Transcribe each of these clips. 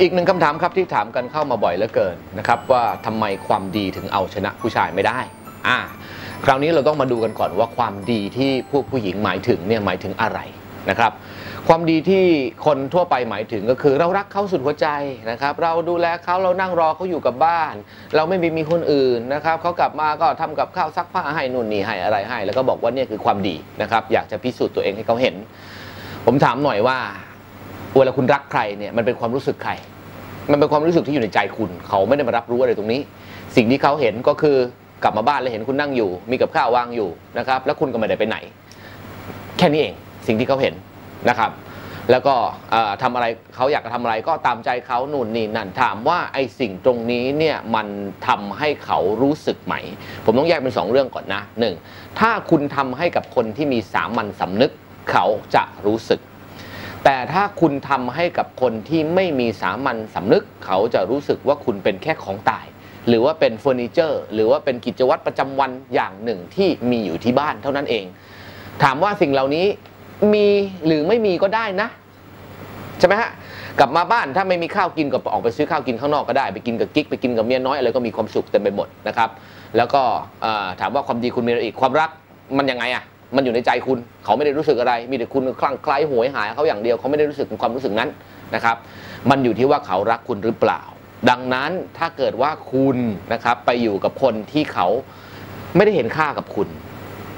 อีกหนึ่งคำถามครับที่ถามกันเข้ามาบ่อยเหลือเกินนะครับว่าทำไมความดีถึงเอาชนะผู้ชายไม่ได้อ่าคราวนี้เราต้องมาดูกันก่อนว่าความดีที่พวกผู้หญิงหมายถึงเนี่ยหมายถึงอะไรนะครับความดีที่คนทั่วไปหมายถึงก็คือเรารักเขาสุดหัวใจนะครับ เราดูแลเขาเรานั่งรอเขาอยู่กับบ้าน เราไม่มีมีคนอื่นนะครับเขากลับมาก็ทำกับข้าวซักผ้าให้นู่นนี่ให้อะไรให้ แล้วก็บอกว่าเนี่ยคือความดีนะครับ อยากจะพิสูจน์ตัวเองให้เขาเห็น ผมถามหน่อยว่า เวลาคุณรักใครเนี่ยมันเป็นความรู้สึกใคร มันเป็นความรู้สึกที่อยู่ในใจคุณ เขาไม่ได้มารับรู้อะไรตรงนี้ สิ่งที่เขาเห็นก็คือกลับมาบ้านแล้วเห็นคุณนั่งอยู่ มีกับข้าววางอยู่นะครับ แล้วคุณก็ไม่ได้ไปไหน แค่นี้เองสิ่งที่เขาเห็นนะครับ แล้วก็เอ่อทำอะไรเขาอยากจะทำอะไรก็ตามใจเขาหนู่นนี่นั่นถามว่าไอ้สิ่งตรงนี้เนี่ยมันทำให้เขารู้สึกไหม ผมต้องแยกเป็นสองเรื่องก่อนนะหนึ่งถ้าคุณทำให้กับคนที่มีสามัญสำนึกเขาจะรู้สึก แต่ถ้าคุณทำให้กับคนที่ไม่มีสามัญสำนึก เขาจะรู้สึกว่าคุณเป็นแค่ของตาย หรือว่าเป็นเฟอร์นิเจอร์ หรือว่าเป็นกิจวัตรประจำวันอย่างหนึ่งที่มีอยู่ที่บ้านเท่านั้นเอง ถามว่าสิ่งเหล่านี้มีหรือไม่มีก็ได้นะ ใช่ไหมฮะกลับมาบ้านถ้าไม่มีข้าวกินก็ออกไปซื้อข้าวกินข้างนอกก็ได้ ไปกินกับกิ๊กไปกินกับเมียน้อยอะไรก็มีความสุขเต็มไปหมดนะครับ แล้วก็ถามว่าความดีคุณมีอะไรอีกความรักมันยังไงอะ มันอยู่ในใจคุณ เขาไม่ได้รู้สึกอะไร มีแต่คุณคลั่งไคล้หวยหายเขาอย่างเดียวเขาไม่ได้รู้สึกถึงความรู้สึกนั้นนะครับ มันอยู่ที่ว่าเขารักคุณหรือเปล่า ดังนั้นถ้าเกิดว่าคุณนะครับไปอยู่กับคนที่เขาไม่ได้เห็นค่ากับคุณ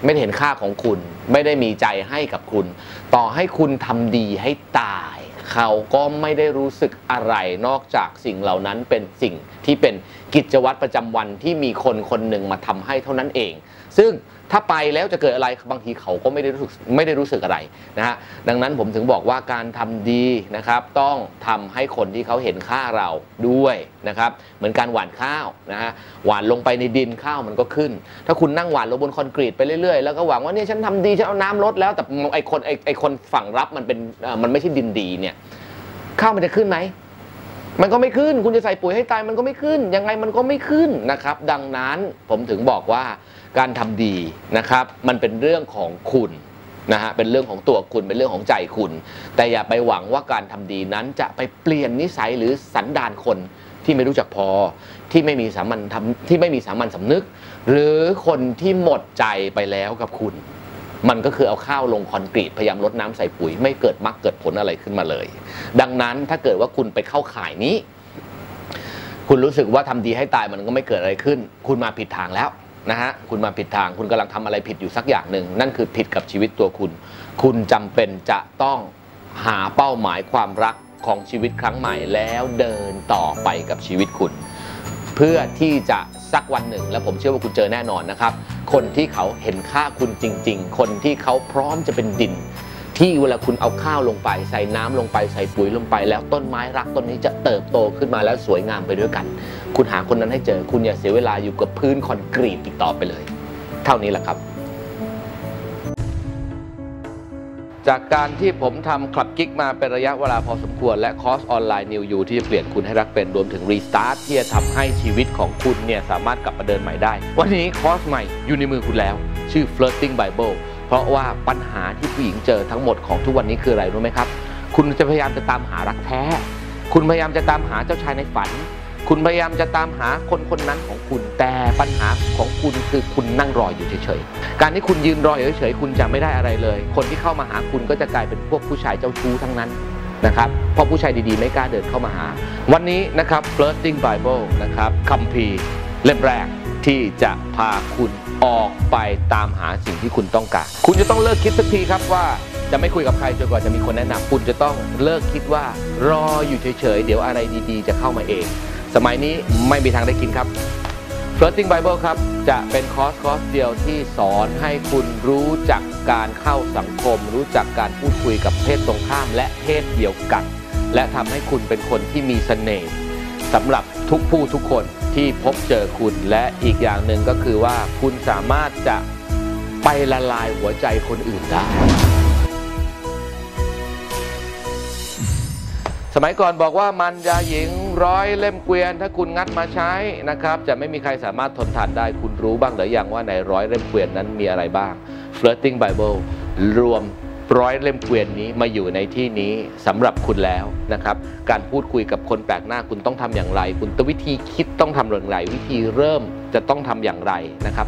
ไม่ได้เห็นค่าของคุณ ไม่ได้มีใจให้กับคุณ ต่อให้คุณทำดีให้ตาย เขาก็ไม่ได้รู้สึกอะไรนอกจากสิ่งเหล่านั้นเป็นสิ่งที่เป็นกิจวัตรประจำวันที่มีคนคนหนึ่งมาทำให้เท่านั้นเอง ซึ่งถ้าไปแล้วจะเกิดอะไรบางทีเขาก็ไม่ได้รู้สึกไม่ได้รู้สึกอะไรนะฮะดังนั้นผมถึงบอกว่าการทำดีนะครับ ต้องทำให้คนที่เขาเห็นค่าเราด้วยนะครับ เหมือนการหว่านข้าวนะฮะหว่านลงไปในดินข้าวมันก็ขึ้น ถ้าคุณนั่งหว่านลงบนคอนกรีตไปเรื่อยๆแล้วก็หวังว่าเนี่ยฉันทำดีฉันเอาน้ำลดแล้วแต่ไอคนไอไอคนฝั่งรับมันเป็นมันไม่ใช่ดินดีเนี่ยข้าวมันจะขึ้นไหม มันก็ไม่ขึ้น คุณจะใส่ปุ๋ยให้ตายมันก็ไม่ขึ้น ยังไงมันก็ไม่ขึ้นนะครับ ดังนั้นผมถึงบอกว่าการทำดีนะครับ มันเป็นเรื่องของคุณนะฮะเป็นเรื่องของตัวคุณเป็นเรื่องของใจคุณ แต่อย่าไปหวังว่าการทำดีนั้นจะไปเปลี่ยนนิสัยหรือสันดานคนที่ไม่รู้จักพอที่ไม่มีสามัญทำที่ไม่มีสามัญสำนึก หรือคนที่หมดใจไปแล้วกับคุณ มันก็คือเอาข้าวลงคอนกรีตพยายามลดน้ำใส่ปุ๋ย ไม่เกิดมรรคเกิดผลอะไรขึ้นมาเลย ดังนั้นถ้าเกิดว่าคุณไปเข้าข่ายนี้ คุณรู้สึกว่าทำดีให้ตายมันก็ไม่เกิดอะไรขึ้น คุณมาผิดทางแล้วนะฮะคุณมาผิดทางคุณกำลังทำอะไรผิดอยู่สักอย่างหนึ่ง นั่นคือผิดกับชีวิตตัวคุณ คุณจำเป็นจะต้องหาเป้าหมายความรักของชีวิตครั้งใหม่แล้วเดินต่อไปกับชีวิตคุณ เพื่อที่จะสักวันหนึ่ง และผมเชื่อว่าคุณเจอแน่นอนนะครับ คนที่เขาเห็นค่าคุณจริง ๆ คนที่เขาพร้อมจะเป็นดิน ที่เวลาคุณเอาข้าวลงไป ใส่น้ำลงไปใส่ปุ๋ยลงไป แล้วต้นไม้รักต้นนี้จะเติบโตขึ้นมาแล้วสวยงามไปด้วยกัน คุณหาคนนั้นให้เจอคุณอย่าเสียเวลาอยู่กับพื้นคอนกรีตอีกต่อไปเลย เท่านี้แหละครับ จากการที่ผมทำคลับกิ๊กมาเป็นระยะเวลาพอสมควร และคอร์สออนไลน์นิวยูที่จะเปลี่ยนคุณให้รักเป็นรวมถึงรีสตาร์ทที่จะทำให้ชีวิตของคุณเนี่ยสามารถกลับมาเดินใหม่ได้ วันนี้คอร์สใหม่อยู่ในมือคุณแล้ว ชื่อ flirting bible เพราะว่าปัญหาที่ผู้หญิงเจอทั้งหมดของทุกวันนี้คืออะไรรู้ไหมครับ คุณจะพยายามจะตามหารักแท้ คุณพยายามจะตามหาเจ้าชายในฝัน คุณพยายามจะตามหาคนคนนั้นของคุณ แต่ปัญหาของคุณคือคุณนั่งรออยู่เฉยๆ การที่คุณยืนรออยู่เฉยๆ คุณจะไม่ได้อะไรเลย คนที่เข้ามาหาคุณก็จะกลายเป็นพวกผู้ชายเจ้าชู้ทั้งนั้นนะครับ เพราะผู้ชายดีๆ ไม่กล้าเดินเข้ามาหา วันนี้นะครับ flirting bible นะครับคัมภีร์เล่มแรกที่จะพาคุณออกไปตามหาสิ่งที่คุณต้องการ คุณจะต้องเลิกคิดสักทีครับว่าจะไม่คุยกับใครจนกว่าจะมีคนแนะนำคุณจะต้องเลิกคิดว่ารออยู่เฉยๆ เดี๋ยวอะไรดีๆ จะเข้ามาเอง สมัยนี้ไม่มีทางได้กินครับ Floating Bible ครับ จะเป็นคอร์สคอร์สเดียวที่สอนให้คุณรู้จักการเข้าสังคม รู้จักการพูดคุยกับเพศตรงข้ามและเพศเดียวกัน และทำให้คุณเป็นคนที่มีเสน่ห์สำหรับทุกผู้ทุกคนที่พบเจอคุณและอีกอย่างหนึ่งก็คือว่าคุณสามารถจะไปละลายหัวใจคนอื่นได้ สมัยก่อนบอกว่ามันยาหญิงร้อยเล่มเกวียน ถ้าคุณงัดมาใช้นะครับ จะไม่มีใครสามารถทนทานได้คุณรู้บ้างหรือยังว่าในร้อยเล่มเกวียนนั้นมีอะไรบ้าง Flirting Bible รวมร้อยเล่มเกวียนนี้มาอยู่ในที่นี้สำหรับคุณแล้วนะครับ การพูดคุยกับคนแปลกหน้าคุณต้องทำอย่างไร คุณตวิธีคิดต้องทำอย่างไร วิธีเริ่มจะต้องทำอย่างไรนะครับ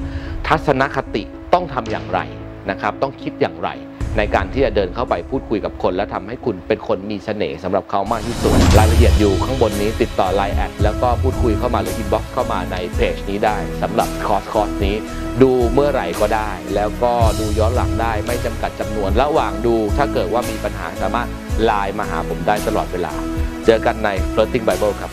ทัศนคติต้องทำอย่างไรนะครับ ต้องคิดอย่างไร ในการที่จะเดินเข้าไปพูดคุยกับคน และทำให้คุณเป็นคนมีเสน่ห์สำหรับเขามากที่สุด รายละเอียดอยู่ข้างบนนี้ติดต่อ Line แอดแล้วก็พูดคุยเข้ามาหรืออินบ็อกซ์เข้ามาในเพจนี้ได้สำหรับคอร์สคอร์สนี้ ดูเมื่อไหร่ก็ได้ แล้วก็ดูย้อนหลังได้ไม่จำกัดจำนวน ระหว่างดูถ้าเกิดว่ามีปัญหาสามารถไลน์มาหาผมได้ตลอดเวลา เจอกันใน Floating Bible ครับ